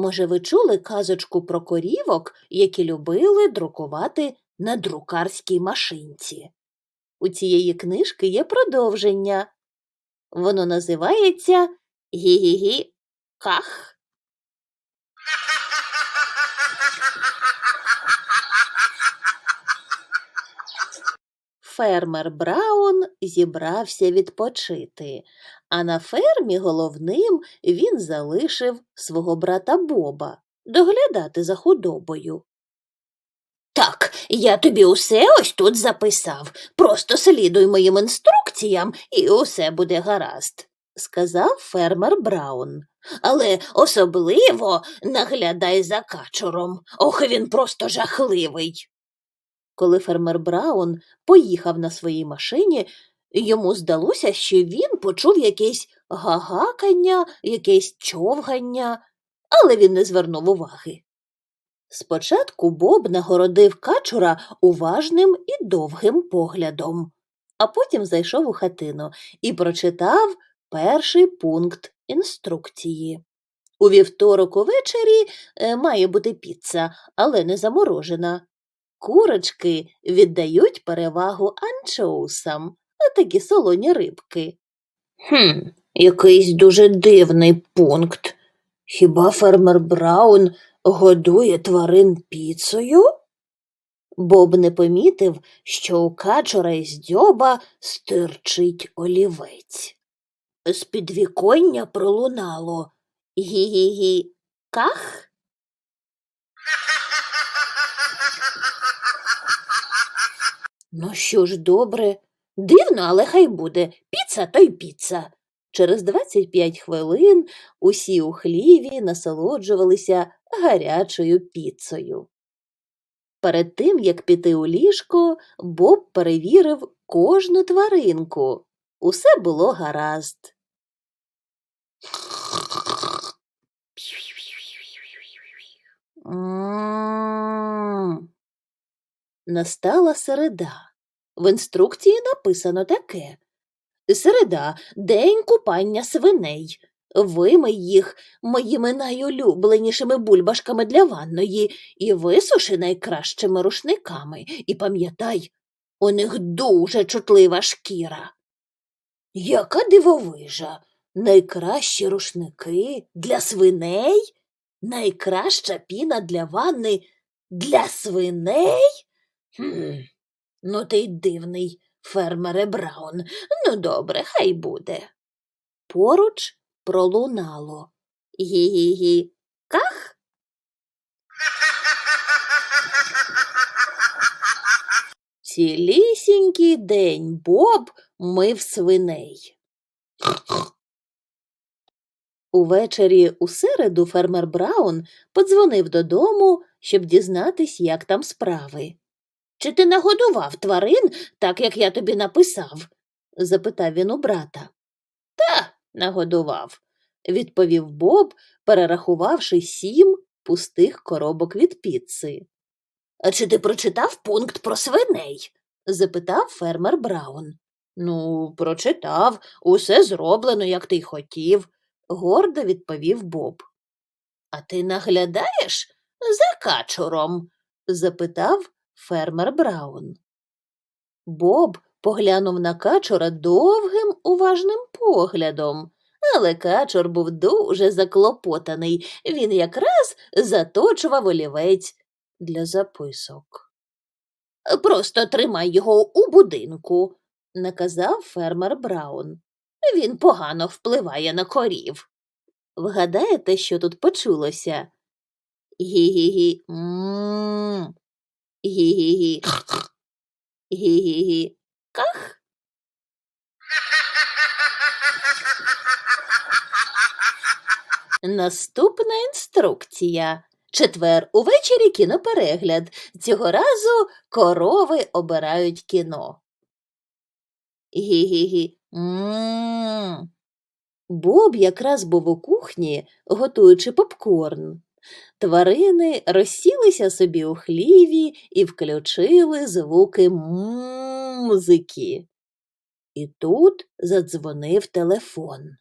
Може, ви чули казочку про корівок, які любили друкувати на друкарській машинці? У цієї книжки є продовження. Воно називається Гі-гі-гі Ках. Фермер Браун зібрався відпочити, а на фермі головним він залишив свого брата Боба доглядати за худобою. Так, я тобі усе ось тут записав. Просто слідуй моїм інструкціям, і усе буде гаразд, сказав фермер Браун. Але особливо наглядай за качуром. Ох, він просто жахливий. Коли фермер Браун поїхав на своїй машині, йому здалося, що він почув якесь гагакання, якесь човгання, але він не звернув уваги. Спочатку Боб нагородив качура уважним і довгим поглядом, а потім зайшов у хатину і прочитав перший пункт інструкції. У вівторок увечері е, має бути піца, але не заморожена. Курочки віддають перевагу анчоусам, а такі солоні рибки. Хм, якийсь дуже дивний пункт. Хіба фермер Браун годує тварин піцею? Боб не помітив, що у качура із дзьоба стирчить олівець. З підвіконня пролунало гі-гі-гі ках. Ну що ж, добре, дивно, але хай буде. Піца то й піца. Через 25 хвилин усі у хліві насолоджувалися гарячою піцею. Перед тим, як піти у ліжко, Боб перевірив кожну тваринку. Усе було гаразд. Настала середа. В інструкції написано таке. Середа день купання свиней. Вимий їх моїми найулюбленішими бульбашками для ванної і висуши найкращими рушниками. І пам'ятай, у них дуже чутлива шкіра. Яка дивовижа! Найкращі рушники для свиней? Найкраща піна для ванни для свиней? Хм, ну ти й дивний, фермере Браун. Ну, добре, хай буде. Поруч пролунало. Гі-гі-гі. Ках? Цілісінький день Боб мив свиней. Увечері у середу фермер Браун подзвонив додому, щоб дізнатись, як там справи. Чи ти нагодував тварин, так як я тобі написав? запитав він у брата. Та, нагодував, відповів Боб, перерахувавши сім пустих коробок від піци. А чи ти прочитав пункт про свиней? запитав фермер Браун. Ну, прочитав, усе зроблено, як ти й хотів, гордо відповів Боб. А ти наглядаєш за качуром? запитав фермер Браун. Боб поглянув на качура довгим уважним поглядом, але качур був дуже заклопотаний. Він якраз заточував олівець для записок. Просто тримай його у будинку, наказав фермер Браун. Він погано впливає на корів. Вгадаєте, що тут почулося? Гі-гі-гі. Гі-гі-гі. Гі-гі-гі. Ках. Наступна інструкція. Четвер увечері кіноперегляд. Цього разу корови обирають кіно. Гі-гі-гі. Боб якраз був у кухні, готуючи попкорн. Тварини розсілися собі у хліві і включили звуки музики. І тут задзвонив телефон.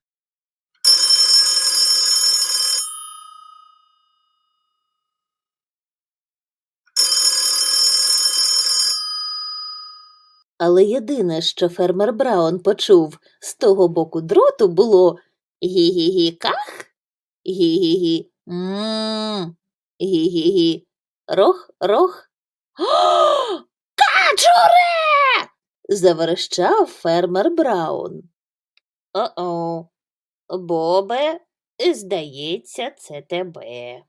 Але єдине, що фермер Браун почув з того боку дроту, було гі-гі-гі-ках, гі-гі-гі м гі-гі-гі рох рох. Качуре. заверещав фермер Браун. О-о, Бобе, здається, це тебе.